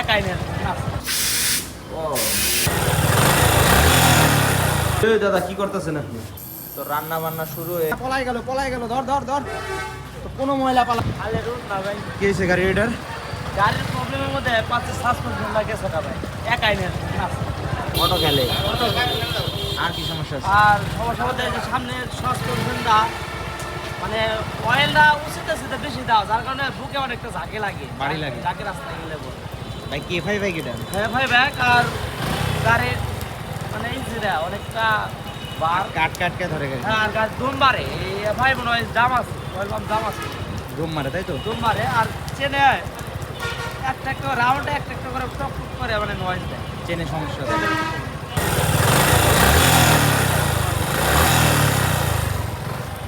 একাই নেন ও। দাদা কি করতেছেন আপনি? তো রান্না বান্না শুরু হয়ে পলাই গেল পলাই গেল ধর ধর ধর। তো কোনো ময়লা পালা খালে রুট না ভাই। কি হয়েছে গাড়ি এটার? গাড়ির প্রবলেমের মধ্যে পাঁচে সাসপেন্ড লাগেছে না ভাই। একাই নেন অটো গেলে আর কি সমস্যা আছে? আর সমস্যা বলতে যে সামনে সাসপেন্সনটা মানে অয়েলটা উচিত আছে বেশি দাও যার কারণে বুকে অনেকটা ঝাঁকে লাগে। বাড়ি লাগে। ঝাঁকে রাস্তায় গেলে বলে। ভাই কে ফাই বাইক এটা হ্যাঁ ভাই ব্যাগ আর গাড়ির মানে ইঞ্জিনটা অনেকটা বার। কাট কাট কে ধরে গেছে। হ্যাঁ আর গাড়ি দুম এই ভাই মনে হয় দাম আছে পাম্প দাম আছে। ঘুম মারে তাই তো? দুম বাড়ে আর চেনে একটা একটা রাউন্ডে একটা একটা করে টক টক করে মানে নয়েজ দেয়। চেনে সমস্যা। আছে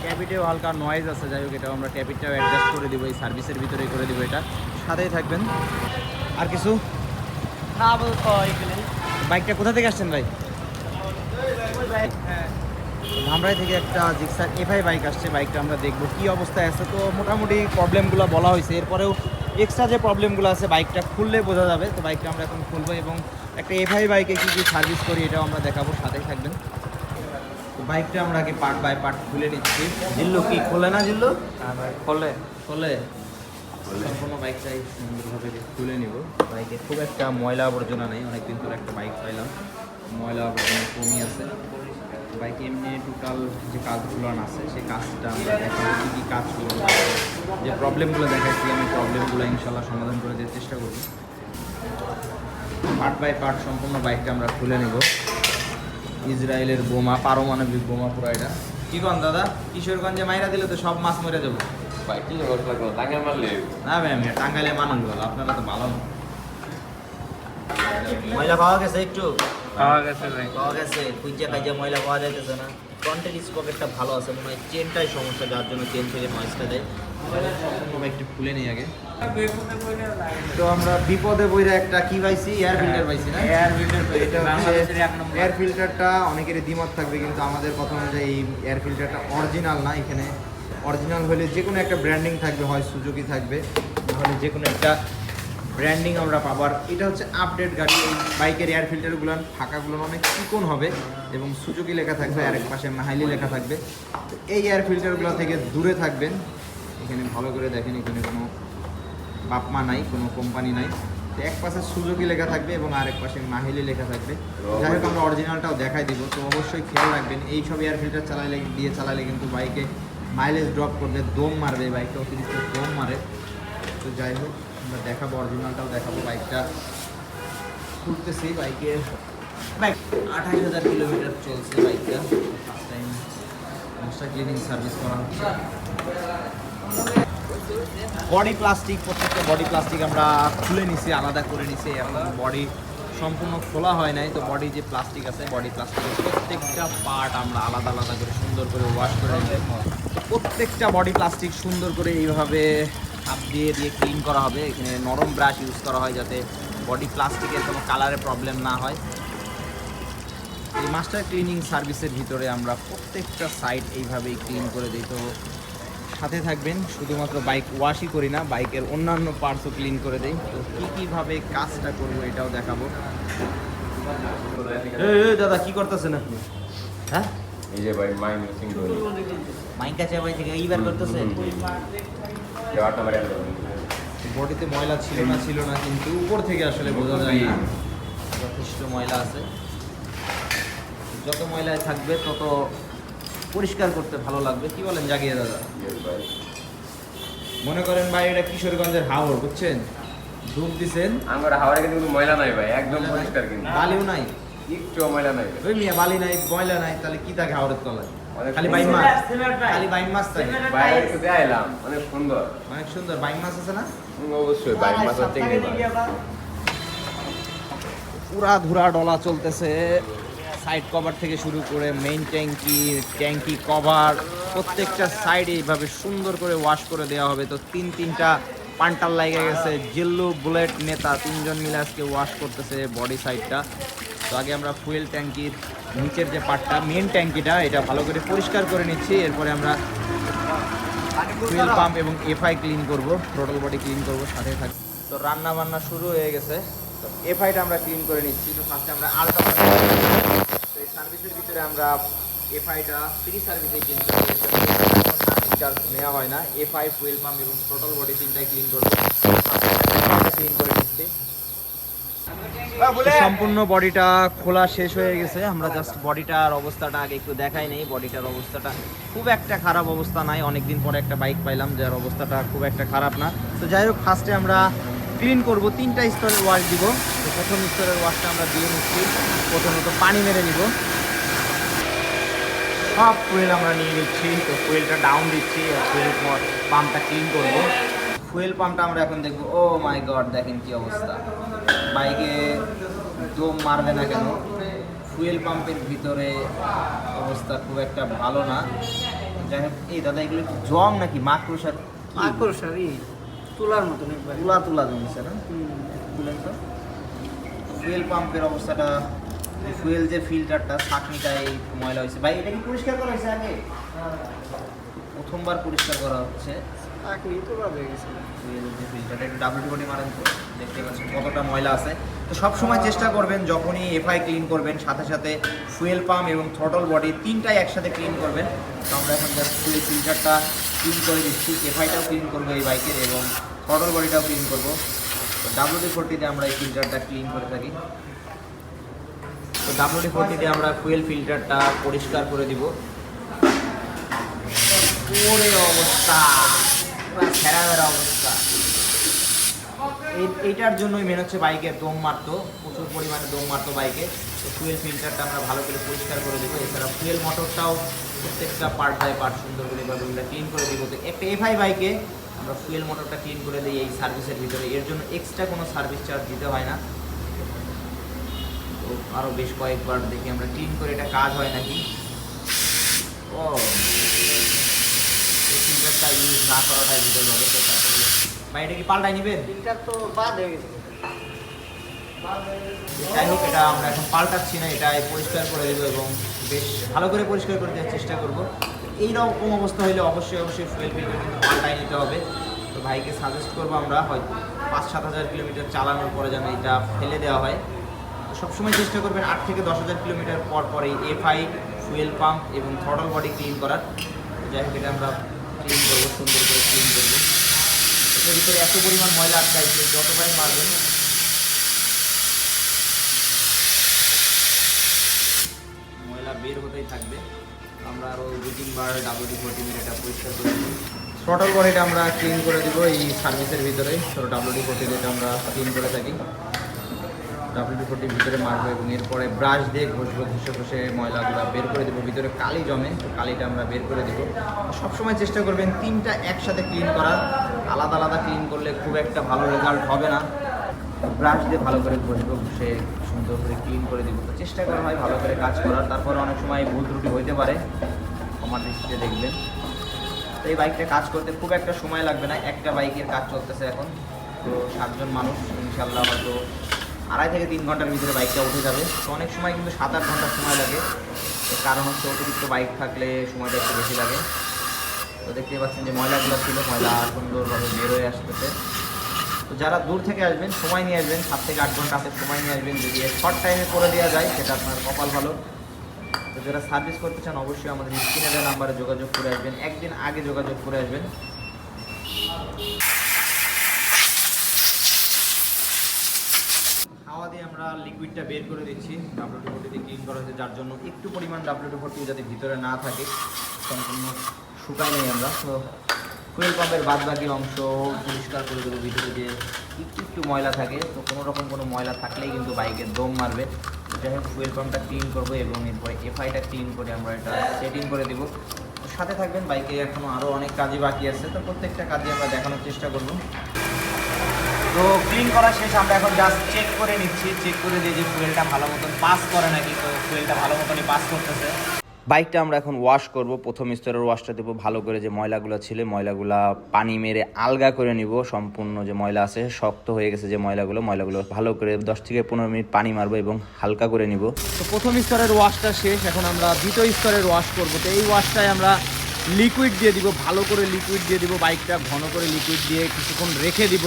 ক্যাবিটেও হালকা নয়েজ আছে যাই হোক এটাও আমরা ক্যাবিটটাও অ্যাডজাস্ট করে দিব এই সার্ভিসের ভিতরেই করে দিব এটা। সাথেই থাকবেন। আর কিছু? না বলতো বাইকটা কোথা থেকে আসছেন ভাই? হ্যাঁ ধামরাই থেকে একটা জিক্সার এফআই বাইক আসছে বাইকটা আমরা দেখব। কি অবস্থায় আছে? তো মোটামুটি প্রবলেমগুলো বলা হয়েছে। এরপরেও এক্সট্রা যে প্রবলেমগুলো আছে বাইকটা খুললে বোঝা যাবে। তো বাইকটা আমরা এখন খুলবো এবং একটা এফআই বাইকে কী কী সার্ভিস করি এটাও আমরা দেখাবো। সাথেই থাকবেন। তো বাইকটা আমরা আগে পার্ট বাই পার্ট খুলে নিচ্ছি। জিল্লু কি খোলে না জিল্লু? খোলে। খোলে। সম্পূর্ণ বাইকটাই সুন্দরভাবে খুলে নিব। বাইকে খুব একটা ময়লা আবর্জনা নেই, অনেকদিন ধরে একটা বাইক পাইলাম। ময়লা আবর্জনা কমই আছে। বাইকে এমনি টোটাল যে কাজগুলো আছে সেই কাজটা আমরা দেখাবো, কী কী কাজগুলো যে প্রবলেমগুলো দেখাইছি আমি প্রবলেমগুলো ইনশাল্লাহ সমাধান করে দেওয়ার চেষ্টা করব। পার্ট বাই পার্ট সম্পূর্ণ বাইকটা আমরা খুলে নেব। ইসরায়েলের বোমা, পারমাণবিক বোমা পুরো এটা। কি কন দাদা? কিশোরগঞ্জে মাইরা দিলে তো সব মাছ মরে যাব। ভাই কি মারলে না ভাই আমি টাঙ্গাইলে মানুষ আপনারা তো ভালো না। ময়লা পাওয়া গেছে একটু? পাওয়া গেছে ভাই। পাওয়া গেছে খাইজে ময়লা পাওয়া যাইতেছে না। ফ্রন্টের স্পকেটটা ভালো আছে মনে হয় চেনটাই সমস্যা যার জন্য চেন থেকে নয়েজটা দেয়। সম্পূর্ণ একটু খুলে নিই আগে। তো আমরা বিপদে বইরা একটা কি পাইছি? এয়ার ফিল্টার পাইছি না? এয়ার ফিল্টার এটা বাংলাদেশের এক নম্বর। এয়ার ফিল্টারটা অনেকেরই দ্বিমত থাকবে কিন্তু আমাদের কথা অনুযায়ী এই এয়ার ফিল্টারটা অরিজিনাল না এখানে। অরিজিনাল হলে যে কোনো একটা ব্র্যান্ডিং থাকবে, হয় সুজুকি থাকবে, নাহলে যে কোনো একটা ব্র্যান্ডিং আমরা পাবার এটা হচ্ছে আপডেট গাড়ি, এই বাইকের এয়ার ফিল্টারগুলো ফাঁকাগুলো অনেক চিকন হবে এবং সুজুকি লেখা থাকবে আর এক পাশে মাহাইলি লেখা থাকবে। তো এই এয়ার ফিল্টারগুলো থেকে দূরে থাকবেন। এখানে ভালো করে দেখেন, এখানে কোনো বাপমা নাই, কোনো কোম্পানি নাই। তো এক পাশে সুজুকি লেখা থাকবে এবং আরেক পাশে মাহিলি লেখা থাকবে। যাই হোক, আমরা অরিজিনালটাও দেখাই দিব। তো অবশ্যই খেয়াল রাখবেন এই সব এয়ার ফিল্টার চালাইলে, দিয়ে চালাইলে কিন্তু বাইকে মাইলেজ ড্রপ করবে দম মারবে এই বাইকটা অতিরিক্ত দম মারে। তো যাই হোক, আমরা দেখাবো অরিজিনালটাও দেখাবো বাইকটা খুলতেছি বাইকের বাইক আঠাশ হাজার কিলোমিটার চলছে বাইকটা ফার্স্ট টাইম মশা ক্লিনিং সার্ভিস করা হচ্ছে। বডি প্লাস্টিক প্রত্যেকটা বডি প্লাস্টিক আমরা খুলে নিছি, আলাদা করে নিছি, এখন বডি সম্পূর্ণ খোলা হয় নাই, তো বডি যে প্লাস্টিক আছে বডি প্লাস্টিকের প্রত্যেকটা পার্ট আমরা আলাদা আলাদা করে সুন্দর করে ওয়াশ করে প্রত্যেকটা বডি প্লাস্টিক সুন্দর করে এইভাবে হাত দিয়ে দিয়ে ক্লিন করা হবে। এখানে নরম ব্রাশ ইউজ করা হয় যাতে বডি প্লাস্টিকের কোনো কালারে প্রবলেম না হয়। এই মাস্টার ক্লিনিং সার্ভিসের ভিতরে আমরা প্রত্যেকটা সাইড এইভাবেই ক্লিন করে দিই। তো সাথে থাকবেন শুধুমাত্র বাইক ওয়াশই করি না বাইকের অন্যান্য পার্টসও ক্লিন করে দেই। তো কী কীভাবে কাজটা করব এটাও দেখাবো। দাদা কি করতেছেন আপনি? হ্যাঁ? এই যে ভাই মিসিং থেকে এইবার করতেছেন বডিতে ময়লা ছিল না ছিল না কিন্তু উপর থেকে আসলে বোঝা যায় না। যথেষ্ট ময়লা আছে। যত ময়লায় থাকবে তত পরিষ্কার করতে ভালো লাগবে। কি বলেন জাগিয়ে দাদা? মনে করেন ভাই এটা কিশোরগঞ্জের হাওড় বুঝছেন? ডুব দিছেন। আমার হাওড়ে কিন্তু ময়লা নাই ভাই একদম পরিষ্কার কিন্তু। বালিও নাই? একটু ময়লা নাই ভাই। ওই মিয়া বালি নাই ময়লা নাই তাহলে কি থাকে হাওড়ের তলায়? অনেক খালি সুন্দর। বাইন মাছ। খালি বাইন মাছ থাকে। বাইরে একটু দেখাইলাম অনেক সুন্দর। অনেক সুন্দর। বাইন মাছ আছে না? অবশ্যই বাইক মাছ কি পুরা ধুরা ডলা চলতেছে। সাইড কভার থেকে শুরু করে মেইন ট্যাঙ্কি ট্যাঙ্কি কভার প্রত্যেকটা সাইড এইভাবে সুন্দর করে ওয়াশ করে দেওয়া হবে। তো তিন তিনটা পান্টাল লাগে গেছে। জিল্লু, বুলেট, নেতা তিনজন মিলে আজকে ওয়াশ করতেছে বডি সাইডটা তো আগে আমরা ফুয়েল ট্যাঙ্কির নিচের যে পার্টটা মেন ট্যাঙ্কিটা এটা ভালো করে পরিষ্কার করে নিচ্ছি। এরপরে আমরা ফুয়েল পাম্প এবং এফআই ক্লিন করব। টোটাল বডি ক্লিন করব, সাথে থাক তো রান্না বান্না শুরু হয়ে গেছে। এফআইটা আমরা ক্লিন করে নিচ্ছি। তো ফার্স্টে আমরা আলটা তো এই সার্ভিসের ভিতরে আমরা এফআইটা ফ্রি সার্ভিসে ক্লিন করি চার্জ নেওয়া হয় না। এফআই ফুয়েল পাম্প এবং টোটাল বডি তিনটাই ক্লিন করব। ক্লিন করে নিচ্ছি। সম্পূর্ণ বডিটা খোলা শেষ হয়ে গেছে। আমরা জাস্ট বডিটার অবস্থাটা আগে একটু দেখাই নেই। বডিটার অবস্থাটা খুব একটা খারাপ অবস্থা নাই। অনেকদিন পরে একটা বাইক পাইলাম যার অবস্থাটা খুব একটা খারাপ না। তো যাই হোক ফার্স্টে আমরা ক্লিন করব, তিনটা স্তরের ওয়াশ দিব। প্রথম স্তরের ওয়াশটা আমরা দিয়ে নিচ্ছি। প্রথমত পানি মেরে নিব। সব ফুয়েল আমরা নিয়ে নিচ্ছি। তো ফুয়েলটা ডাউন দিচ্ছি, আর ফুয়েল পাম্পটা ক্লিন করব। ফুয়েল পাম্পটা আমরা এখন দেখব ও মাই গড দেখেন কি অবস্থা। বাইকে দম মারবে না কেন? ফুয়েল পাম্পের ভিতরে অবস্থা খুব একটা ভালো না। যাই হোক, এই দাদা, এগুলো জং নাকি? মাকড়সার মাকড়সার তুলার মতন একবার। তুলা তুলা জমছে না? বুঝলেন তো? ফুয়েল পাম্পের অবস্থাটা ফুয়েল যে ফিল্টারটা ছাঁকনিটাই ময়লা হয়েছে। ভাই এটা কি পরিষ্কার করা হয়েছে আগে? প্রথমবার পরিষ্কার করা হচ্ছে। চাকরি তুলা হয়ে গেছে। ফুয়েল যে ফিল্টারটা একটু ডাবল বডি মারেন তো। দেখতে পাচ্ছেন কতটা ময়লা আছে। তো সব সময় চেষ্টা করবেন যখনই এফআই ক্লিন করবেন সাথে সাথে ফুয়েল পাম্প এবং থ্রটল বডি তিনটাই একসাথে ক্লিন করবেন। তো আমরা এখন জাস্ট ফুয়েল ফিল্টারটা ক্লিন করে দিচ্ছি। এফআইটাও ক্লিন করব এই বাইকের এবং থ্রটল বডিটাও ক্লিন করব। তো ডাব্লিউডি ফোরটিতে আমরা এই ফিল্টারটা ক্লিন করে থাকি। তো ডাব্লিউডি ফোরটিতে আমরা ফুয়েল ফিল্টারটা পরিষ্কার করে দিব। ওরে অবস্থা! বেড়া অবস্থা। এই- এইটার জন্যই মেন হচ্ছে বাইকে দম মারতো। প্রচুর পরিমাণে দম মারতো বাইকে তো ফুয়েল ফিল্টারটা আমরা ভালো করে পরিষ্কার করে দেবো। এছাড়া ফুয়েল মোটরটাও প্রত্যেকটা পার্ট বাই পার্ট সুন্দর করে এভাবে ক্লিন করে দিব। তো এফআই বাইকে আমরা ফুয়েল মোটরটা ক্লিন করে দিই এই সার্ভিসের ভিতরে। এর জন্য এক্সট্রা কোনো সার্ভিস চার্জ দিতে হয় না। তো আরও বেশ কয়েকবার দেখি আমরা ক্লিন করে এটা কাজ হয় নাকি। ও ফিল্টারটা ইউজ না করাটাই ভিতরে হবে তো তারপরে ভাই এটা কি পাল্টাই নেবেন? ফিল্টার তো বাদ হয়ে গেছে। যাই হোক এটা আমরা এখন পাল্টাচ্ছি না এটা পরিষ্কার করে দেবো এবং বেশ ভালো করে পরিষ্কার করে দেওয়ার চেষ্টা করব। এই রকম অবস্থা হলে অবশ্যই অবশ্যই ফুয়েল ফিল্টার কিন্তু পাল্টাই নিতে হবে। তো ভাইকে সাজেস্ট করব আমরা, হয়তো পাঁচ সাত হাজার কিলোমিটার চালানোর পরে যেন এটা ফেলে দেওয়া হয়। তো সবসময় চেষ্টা করবেন আট থেকে দশ হাজার কিলোমিটার পর পরে এফআই ফুয়েল পাম্প এবং থ্রটল বডি ক্লিন করার। যাই হোক, এটা আমরা ক্লিন করব, সুন্দর করে ক্লিন করব। এটার ভিতরে এত পরিমাণ ময়লা আটকাইছে, যতবারই মারবেন তিনবার ডাবল ডি ফোরটি এটা পরিষ্কার করে দেবো। বডিটা আমরা ক্লিন করে দিব এই সার্ভিসের ভিতরে তো ডাবল ডি ফোরটি যেটা আমরা ক্লিন করে থাকি। ডাবল ডি ফোরটির ভিতরে মারবো এবং এরপরে ব্রাশ দিয়ে ঘষবো, ঘষে ঘষে ময়লাগুলো বের করে দেবো। ভিতরে কালি জমে, তো কালিটা আমরা বের করে দেবো। সবসময় চেষ্টা করবেন তিনটা একসাথে ক্লিন করার। আলাদা আলাদা ক্লিন করলে খুব একটা ভালো রেজাল্ট হবে না। ব্রাশ দিয়ে ভালো করে ঘষবো, ঘষে সুন্দর করে ক্লিন করে দেবো। তো চেষ্টা করা হয় ভালো করে কাজ করার। তারপর অনেক সময় ভুল ত্রুটি হইতে পারে। আমার দৃষ্টিতে দেখবেন। তো এই বাইকটা কাজ করতে খুব একটা সময় লাগবে না। একটা বাইকের কাজ চলতেছে এখন। তো সাতজন মানুষ, ইনশাল্লাহ হয়তো আড়াই থেকে তিন ঘণ্টার ভিতরে বাইকটা উঠে যাবে। তো অনেক সময় কিন্তু সাত আট ঘণ্টার সময় লাগে। কারণ হচ্ছে অতিরিক্ত বাইক থাকলে সময়টা একটু বেশি লাগে। তো দেখতে পাচ্ছেন যে ময়লাগুলো ছিল, ময়লা সুন্দরভাবে বের হয়ে আসতেছে। তো যারা দূর থেকে আসবেন, সময় নিয়ে আসবেন, সাত থেকে আট ঘণ্টা হাতে সময় নিয়ে আসবেন। যদি শর্ট টাইমে করে দেওয়া যায়, সেটা আপনার কপাল ভালো। যারা সার্ভিস করতে চান, অবশ্যই আমাদের স্ক্রিনে দেওয়া নাম্বারে যোগাযোগ করে আসবেন। একদিন আগে যোগাযোগ করে আসবেন। হাওয়া দিয়ে আমরা লিকুইডটা বের করে দিচ্ছি। ডাব্লিউটি ফোর্টিতে ক্লিন করা হয়েছে, যার জন্য একটু পরিমাণ ডাব্লিউটি ফোর্টি যাতে ভিতরে না থাকে। সম্পূর্ণ শুকায় নেই আমরা। তো ফুয়েল পাম্পের বাদ বাকি অংশ পরিষ্কার করে দেবো, ভিতরে যে একটু একটু ময়লা থাকে। তো কোনো রকম কোনো ময়লা থাকলেই কিন্তু বাইকের দম মারবে। যাই ফুয়েল পাম্পটা ক্লিন করব এবং এরপরে এফআইটা ক্লিন করে আমরা এটা সেটিং করে দেবো। সাথে থাকবেন বাইকে এখনও আরও অনেক কাজই বাকি আছে, তো প্রত্যেকটা কাজই আমরা দেখানোর চেষ্টা করব। তো ক্লিন করা শেষ, আমরা এখন জাস্ট চেক করে নিচ্ছি চেক করে দিয়ে যে ফুয়েলটা ভালো মতন পাস করে নাকি, তো ফুয়েলটা ভালো মতনই পাস করতেছে। বাইকটা আমরা এখন ওয়াশ করব। প্রথম স্তরের ওয়াশটা দেবো ভালো করে যে ময়লাগুলো ছিল, ময়লাগুলো পানি মেরে আলগা করে নিব। সম্পূর্ণ যে ময়লা আছে, শক্ত হয়ে গেছে যে ময়লাগুলো ময়লাগুলো ভালো করে দশ থেকে পনেরো মিনিট পানি মারবো এবং হালকা করে নিব। তো প্রথম স্তরের ওয়াশটা শেষ, এখন আমরা দ্বিতীয় স্তরের ওয়াশ করব। তো এই ওয়াশটায় আমরা লিকুইড দিয়ে দিব, ভালো করে লিকুইড দিয়ে দিব। বাইকটা ঘন করে লিকুইড দিয়ে কিছুক্ষণ রেখে দিব।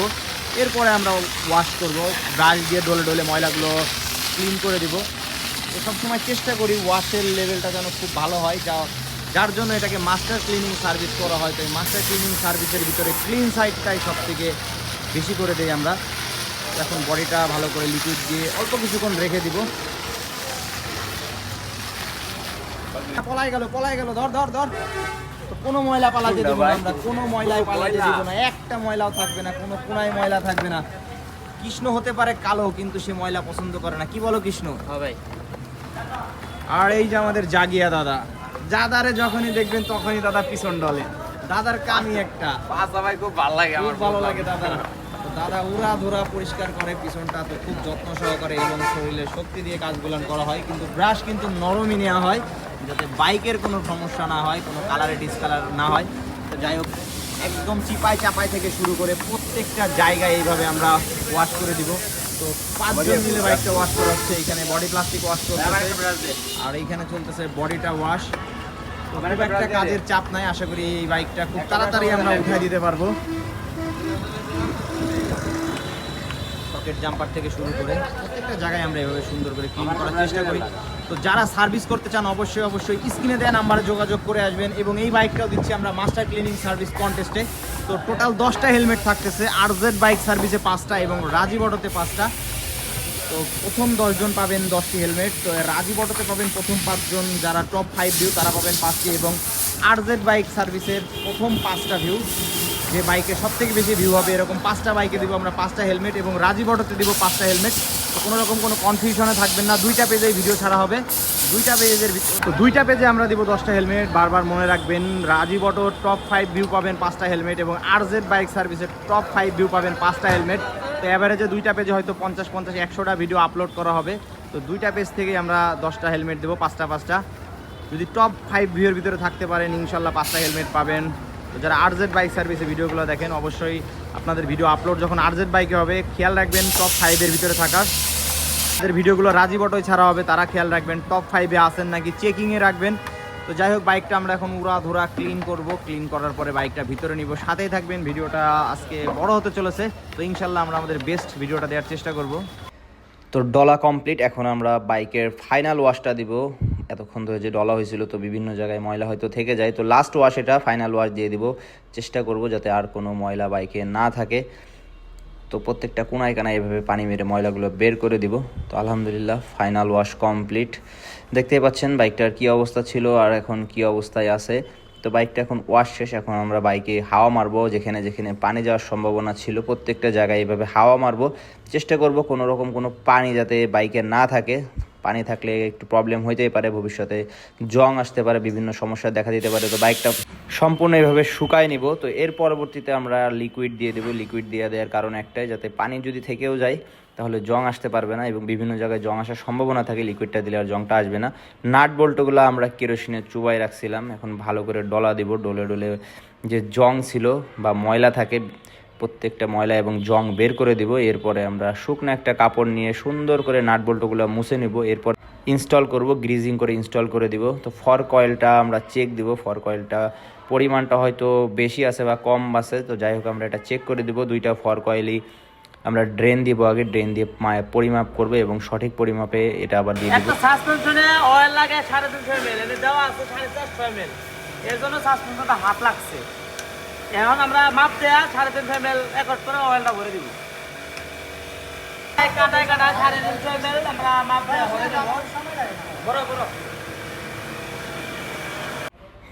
এরপরে আমরা ওয়াশ করব ব্রাশ দিয়ে ডলে ডলে ময়লাগুলো ক্লিন করে দিব। তো সবসময় চেষ্টা করি ওয়াশের লেভেলটা যেন খুব ভালো হয় যা যার জন্য এটাকে মাস্টার ক্লিনিং সার্ভিস করা হয়। তো এই মাস্টার ক্লিনিং সার্ভিসের ভিতরে ক্লিন সাইডটাই সব থেকে বেশি করে দিই আমরা। এখন বডিটা ভালো করে লিকুইড দিয়ে অল্প কিছুক্ষণ রেখে দিব। পলাই গেল পলাই গেল ধর ধর ধর। তো কোনো ময়লা পালাতে দেবো না আমরা কোনো ময়লায় পালাতে দেবো না একটা ময়লাও থাকবে না কোনো কোনায় ময়লা থাকবে না। কৃষ্ণ হতে পারে কালো কিন্তু সে ময়লা পছন্দ করে না। কি বলো কৃষ্ণ? হ্যাঁ ভাই। আর এই যে আমাদের জাগিয়া দাদা দাদারে যখনই দেখবেন তখনই দাদা পিছন ডলে। দাদার কামই একটা। ভাই খুব ভালো লাগে আমার ভালো লাগে দাদা। দাদা উড়া ধুরা পরিষ্কার করে পিছনটা তো খুব যত্ন সহকারে এবং শরীরে শক্তি দিয়ে কাজগুলো করা হয় কিন্তু ব্রাশ কিন্তু নরমই নেওয়া হয় যাতে বাইকের কোনো সমস্যা না হয় কোনো কালারে ডিসকালার না হয়। তো যাই হোক একদম চিপাই চাপাই থেকে শুরু করে প্রত্যেকটা জায়গায় এইভাবে আমরা ওয়াশ করে দিব। তো পাঁচজন মিলে বাইকটা ওয়াশ করা হচ্ছে। এখানে বডি প্লাস্টিক ওয়াশ করতেছে আর এইখানে চলতেছে বডিটা ওয়াশ তো খুব একটা কাজের চাপ নাই, আশা করি এই বাইকটা খুব তাড়াতাড়ি আমরা উঠাই দিতে পারব। পকেট জাম্পার থেকে শুরু করে প্রত্যেকটা জায়গায় আমরা এভাবে সুন্দর করে ক্লিন করার চেষ্টা করি। তো যারা সার্ভিস করতে চান, অবশ্যই অবশ্যই স্ক্রিনে দেওয়া নাম্বারে যোগাযোগ করে আসবেন এবং এই বাইকটাও দিচ্ছি আমরা মাস্টার ক্লিনিং সার্ভিস কন্টেস্টে তো টোটাল দশটা হেলমেট থাকতেছে আর জেড বাইক সার্ভিসে পাঁচটা এবং রাজীব অটোতে পাঁচটা। তো প্রথম দশজন পাবেন দশটি হেলমেট, তো রাজীব অটোতে পাবেন প্রথম পাঁচজন যারা টপ ফাইভ ভিউ তারা পাবেন পাঁচটি এবং আর জেড বাইক সার্ভিসের প্রথম পাঁচটা ভিউ যে বাইকে সব থেকে বেশি ভিউ হবে, এরকম পাঁচটা বাইকে দিব আমরা পাঁচটা হেলমেট এবং রাজীব অটোতে দেবো পাঁচটা হেলমেট। কোনো রকম কোনো কনফিউশনে থাকবেন না। দুইটা পেজে ভিডিও ছাড়া হবে। দুইটা পেজের তো দুইটা পেজে আমরা দিব দশটা হেলমেট বারবার মনে রাখবেন Rajib auto top five view পাবেন পাঁচটা হেলমেট এবং আর জেড বাইক সার্ভিসের টপ ফাইভ ভিউ পাবেন পাঁচটা হেলমেট তো অ্যাভারেজে দুইটা পেজে হয়তো পঞ্চাশ পঞ্চাশ, একশোটা ভিডিও আপলোড করা হবে। তো দুইটা পেজ থেকেই আমরা দশটা হেলমেট দেবো, পাঁচটা পাঁচটা। যদি টপ ফাইভ ভিউর ভিতরে থাকতে পারেন, ইনশাল্লাহ পাঁচটা হেলমেট পাবেন। তো যারা আরজেড বাইক সার্ভিসে ভিডিওগুলো দেখেন, অবশ্যই আপনাদের ভিডিও আপলোড যখন আরজেড বাইকে হবে, খেয়াল রাখবেন টপ ফাইভের ভিতরে থাকার। তাদের ভিডিওগুলো রাজীব অটোয় ছাড়া হবে, তারা খেয়াল রাখবেন টপ ফাইভে আসেন নাকি চেকিংয়ে রাখবেন। তো যাই হোক বাইকটা আমরা এখন উড়া ধরা ক্লিন করব। ক্লিন করার পরে বাইকটা ভিতরে নিব। সাথেই থাকবেন, ভিডিওটা আজকে বড় হতে চলেছে। তো ইনশাল্লাহ আমরা আমাদের বেস্ট ভিডিওটা দেওয়ার চেষ্টা করব। তো ডলা কমপ্লিট এখন আমরা বাইকের ফাইনাল ওয়াশটা দিব। এতক্ষণ ধরে যে ডলা হয়েছিল, তো বিভিন্ন জায়গায় ময়লা হয়তো থেকে যায়। তো লাস্ট ওয়াশ এটা ফাইনাল ওয়াশ দিয়ে দিব। চেষ্টা করব যাতে আর কোনো ময়লা বাইকে না থাকে। তো প্রত্যেকটা কোনায় কানায় এভাবে পানি মেরে ময়লাগুলো বের করে দিব। তো আলহামদুলিল্লাহ ফাইনাল ওয়াশ কমপ্লিট দেখতেই পাচ্ছেন বাইকটার কি অবস্থা ছিল আর এখন কি অবস্থায় আছে। তো বাইকটা এখন ওয়াশ শেষ, এখন আমরা বাইকে হাওয়া মারবো, যেখানে যেখানে পানি যাওয়ার সম্ভাবনা ছিল প্রত্যেকটা জায়গায় এভাবে হাওয়া মারবো। চেষ্টা করব কোনো রকম কোনো পানি যাতে বাইকে না থাকে। পানি থাকলে একটু প্রবলেম হইতেই পারে ভবিষ্যতে। জং আসতে পারে, বিভিন্ন সমস্যা দেখা দিতে পারে, তো বাইকটা সম্পূর্ণ এইভাবে শুকায় নিব। তো এর পরবর্তীতে আমরা লিকুইড দিয়ে দেবো। লিকুইড দিয়ে দেওয়ার কারণ একটাই, যাতে পানি যদি থেকেও যায়, তাহলে জং আসতে পারবে না এবং বিভিন্ন জায়গায় জং আসার সম্ভাবনা থাকে লিকুইডটা দিলে আর জংটা আসবে না। নাট বল্টগুলো আমরা কেরোসিনে চুবাই রাখছিলাম। এখন ভালো করে ডলা দিব। ডলে ডলে যে জং ছিল বা ময়লা থাকে প্রত্যেকটা ময়লা এবং জং বের করে দিব। এরপরে আমরা শুকনো একটা কাপড় নিয়ে সুন্দর করে নাট বল্টগুলো মুছে নিব। এরপর ইনস্টল করব গ্রিজিং করে ইনস্টল করে দিব। তো ফর কয়েলটা আমরা চেক দিব। ফর কয়েলটা পরিমাণটা হয়তো বেশি আছে বা কম আছে। তো যাই হোক আমরা এটা চেক করে দিব। দুইটা ফর কয়েলই আমরা ড্রেন দিব আগে। ড্রেন দিয়ে পরিমাপ করব এবং সঠিক পরিমাপে এটা আবার দিয়ে দিব। সাসপেনশনে অয়েল লাগে এল দেওয়া আছে এল এর জন্য সাসপেনশনটা হাত লাগছে। এখন আমরা মাপ দেয়া সাড়ে তিনশো এম এল একট করে অয়েলটা ভরে দিব।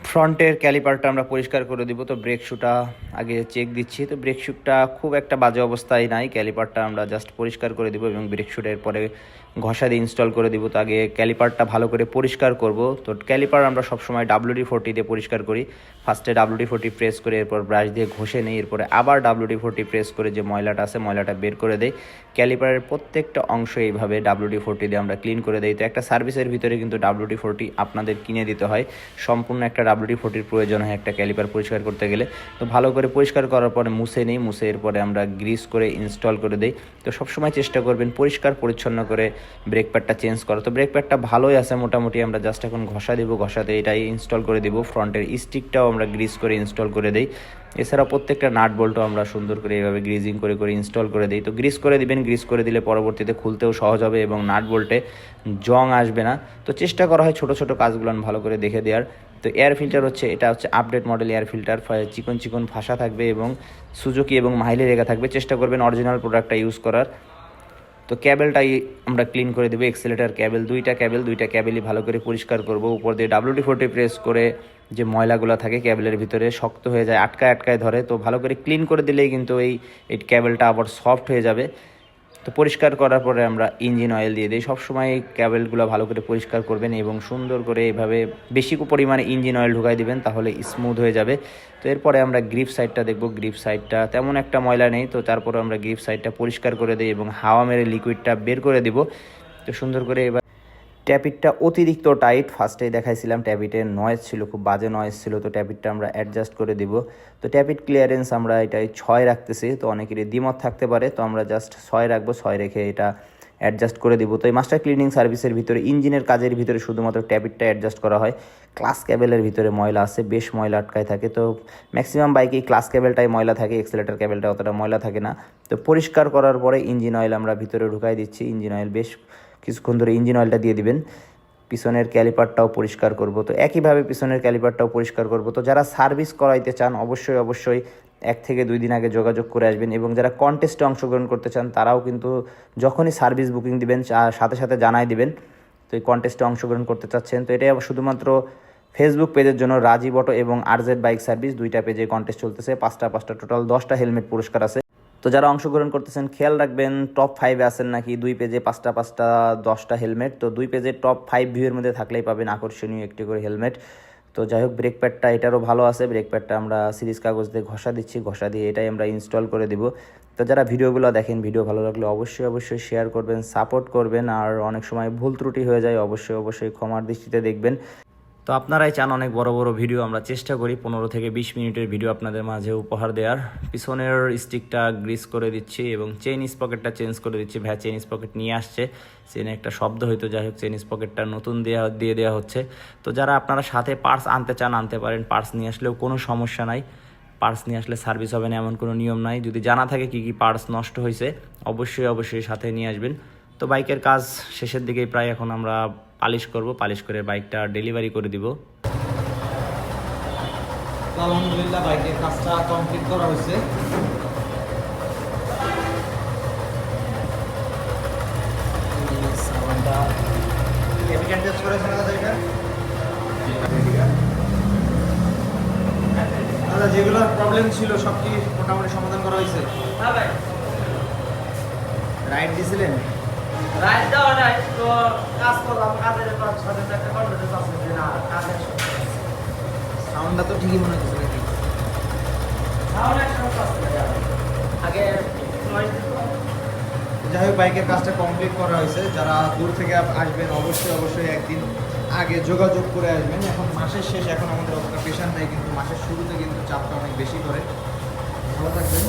ফ্রন্টের ক্যালিপারটা আমরা পরিষ্কার করে দিব, তো ব্রেক শুটা আগে চেক দিচ্ছি। তো ব্রেক শুটটা খুব একটা বাজে অবস্থায় নাই, ক্যালিপারটা আমরা জাস্ট পরিষ্কার করে দিব এবং ব্রেক শুটের পরে ঘষা দিয়ে ইনস্টল করে দিব, তো আগে ক্যালিপারটা ভালো করে পরিষ্কার করব। তো ক্যালিপার আমরা সবসময় ডাব্লিউডি ফোরটি দিয়ে পরিষ্কার করি। ফার্স্টে ডাব্লিউডি ফোরটি প্রেস করে, এরপর ব্রাশ দিয়ে ঘষে নিই, এরপরে আবার ডাব্লিউডি ফোরটি প্রেস করে যে ময়লাটা আছে, ময়লাটা বের করে দেয় ক্যালিপারের প্রত্যেকটা অংশ এইভাবে ডাব্লিউডি ফোরটি দিয়ে আমরা ক্লিন করে দিই। তো একটা সার্ভিসের ভিতরে কিন্তু ডাব্লিউডি ফোরটি আপনাদের কিনে দিতে হয়। সম্পূর্ণ একটা ডাব্লিউডি ফোর্টির প্রয়োজন হয় একটা ক্যালিপার পরিষ্কার করতে গেলে। তো ভালো করে পরিষ্কার করার পরে মুছে নিই, মুছে এরপরে আমরা গ্রিস করে ইনস্টল করে দিই। তো সবসময় চেষ্টা করবেন পরিষ্কার পরিচ্ছন্ন করে ব্রেক প্যাডটা চেঞ্জ করা। তো ব্রেক প্যাডটা ভালোই আছে মোটামুটি, আমরা জাস্ট এখন ঘষা দিব, ঘষাতে এটাই ইনস্টল করে দিব। ফ্রন্টের স্টিকটাও আমরা গ্রিস করে ইনস্টল করে দিই। এছাড়া প্রত্যেকটা নাট বল্টও আমরা সুন্দর করে এইভাবে গ্রিজিং করে করে ইনস্টল করে দিই। তো গ্রিস করে দিবেন গ্রিস করে দিলে পরবর্তীতে খুলতেও সহজ হবে এবং নাট বল্টে জং আসবে না। তো চেষ্টা করা হয় ছোট ছোট কাজগুলো ভালো করে দেখে দেওয়ার। তো এয়ার ফিল্টার হচ্ছে, এটা হচ্ছে আপডেট মডেল এয়ার ফিল্টার চিকন চিকন ফাঁসা থাকবে এবং সুজুকি এবং মাইলে রেখা থাকবে। চেষ্টা করবেন অরিজিনাল প্রোডাক্টটা ইউজ করার। তো ক্যাবেলটাই আমরা ক্লিন করে দেবো, এক্সেলেটার ক্যাবেল, দুইটা ক্যাবেল, দুইটা ক্যাবেলই ভালো করে পরিষ্কার করব। উপর দিয়ে ডাব্লুটি ফোরটি প্রেস করে যে ময়লাগুলো থাকে ক্যাবেলের ভিতরে শক্ত হয়ে যায়, আটকায় আটকায় ধরে। তো ভালো করে ক্লিন করে দিলেই কিন্তু এই এই ক্যাবেলটা আবার সফট হয়ে যাবে। তো পরিষ্কার করার পরে আমরা ইঞ্জিন অয়েল দিয়ে দিই। সবসময় ক্যাবেলগুলো ভালো করে পরিষ্কার করবেন এবং সুন্দর করে এভাবে বেশি পরিমাণে ইঞ্জিন অয়েল ঢুকাই দিবেন, তাহলে স্মুথ হয়ে যাবে। তো এরপরে আমরা গ্রিপ সাইডটা দেখব। গ্রিপ সাইডটা তেমন একটা ময়লা নেই, তো তারপরে আমরা গ্রিপ সাইডটা পরিষ্কার করে দিই এবং হাওয়া মেরে লিকুইডটা বের করে দিব। তো সুন্দর করে এবার ট্যাপিটটা অতিরিক্ত টাইট। ফার্স্টেই দেখাইছিলাম ট্যাপিটের নয়েজ ছিল, খুব বাজে নয়েজ ছিল, তো ট্যাপিটটা আমরা অ্যাডজাস্ট করে দিব। তো ট্যাপিট ক্লিয়ারেন্স আমরা এটাই ছয় রাখতেছি, তো অনেকেরই দ্বিমত থাকতে পারে, তো আমরা জাস্ট ছয় রাখব, ছয় রেখে এটা অ্যাডজাস্ট করে দিব। তো এই মাস্টার ক্লিনিং সার্ভিসের ভিতরে, ইঞ্জিনের কাজের ভিতরে শুধুমাত্র ট্যাপিটটা অ্যাডজাস্ট করা হয়। ক্লাস ক্যাবেলের ভিতরে ময়লা আছে, বেশ ময়লা আটকায় থাকে, তো ম্যাক্সিমাম বাইকে ক্লাস ক্যাবেলটাই ময়লা থাকে এক্সেলেটার ক্যাবেলটা অতটা ময়লা থাকে না। তো পরিষ্কার করার পরে ইঞ্জিন অয়েল আমরা ভিতরে ঢুকাই দিচ্ছি, ইঞ্জিন অয়েল বেশ কিছুক্ষণ ধরে ইঞ্জিন অয়েলটা দিয়ে দিবেন। পিছনের ক্যালিপারটাও পরিষ্কার করব। তো একইভাবে পিছনের ক্যালিপারটাও পরিষ্কার করব। তো যারা সার্ভিস করাইতে চান, অবশ্যই অবশ্যই এক থেকে দুই দিন আগে যোগাযোগ করে আসবেন এবং যারা কন্টেস্টে অংশগ্রহণ করতে চান, তারাও কিন্তু যখনই সার্ভিস বুকিং দিবেন সাথে সাথে জানাই দিবেন। তো এই কন্টেস্টে অংশগ্রহণ করতে চাচ্ছেন, তো আবার শুধুমাত্র ফেসবুক পেজের জন্য রাজীব অটো এবং আরজেড বাইক সার্ভিস দুইটা পেজে কন্টেস্ট চলতেছে। পাঁচটা পাঁচটা টোটাল দশটা হেলমেট পুরস্কার আছে। তো যারা অংশগ্রহণ করতেছেন, খেয়াল রাখবেন টপ ফাইভে আছেন নাকি দুই পেজে পাঁচটা পাঁচটা, দশটা হেলমেট তো দুই পেজে টপ ফাইভ ভিউয়ের মধ্যে থাকলেই পাবেন আকর্ষণীয় একটি করে হেলমেট তো যাই হোক ব্রেক প্যাডটা এটারও ভালো আছে। ব্রেক প্যাডটা আমরা সিরিজ কাগজ দিয়ে ঘষা দিচ্ছি, ঘষা দিয়ে এটাই আমরা ইনস্টল করে দিব। তো যারা ভিডিওগুলো দেখেন, ভিডিও ভালো লাগলে অবশ্যই অবশ্যই শেয়ার করবেন সাপোর্ট করবেন। আর অনেক সময় ভুল ত্রুটি হয়ে যায়, অবশ্যই অবশ্যই ক্ষমার দৃষ্টিতে দেখবেন। তো আপনারাই চান অনেক বড় বড় ভিডিও আমরা চেষ্টা করি, পনেরো থেকে বিশ মিনিটের ভিডিও আপনাদের মাঝে উপহার দেওয়ার। পিছনের স্টিকটা গ্রিস করে দিচ্ছি এবং চেইন পকেটটা চেঞ্জ করে দিচ্ছি। ভ্যা চেইন পকেট নিয়ে আসছে। চেনে একটা শব্দ হয়তো, যাই হোক চেইন পকেটটা নতুন দেওয়া দিয়ে দেওয়া হচ্ছে। তো যারা আপনারা সাথে পার্স আনতে চান, আনতে পারেন। পার্স নিয়ে আসলেও কোনো সমস্যা নাই। পার্স নিয়ে আসলে সার্ভিস হবে না, এমন কোনো নিয়ম নাই। যদি জানা থাকে কী কী পার্স নষ্ট হয়েছে অবশ্যই অবশ্যই সাথে নিয়ে আসবেন। তো বাইকের কাজ শেষের দিকেই প্রায় এখন আমরা পালিশ করব পালিশ করে বাইকটা ডেলিভারি করে দিব। আলহামদুলিল্লাহ বাইকের কাজটা কমপ্লিট করা হয়েছে। কেমিক্যাল টেস্ট করেছেন দাদা এটা দাদা যেগুলো প্রবলেম ছিল সব কি মোটামুটি সমাধান করা হয়েছে? হ্যাঁ ভাই। তো কাজ করলাম কাজের সাথে একটা কনফিডেন্স আছে যে না কাজের সাউন্ডটা তো ঠিকই মনে হচ্ছে নাকি? সাউন্ড একসাথে আছে আগে যাই হোক বাইকের কাজটা কমপ্লিট করা হয়েছে। যারা দূর থেকে আসবেন অবশ্যই অবশ্যই একদিন আগে যোগাযোগ করে আসবেন। এখন মাসের শেষ এখন আমাদের অতটা পেশার নাই কিন্তু মাসের শুরুতে কিন্তু চাপটা অনেক বেশি করে। ভালো থাকবেন।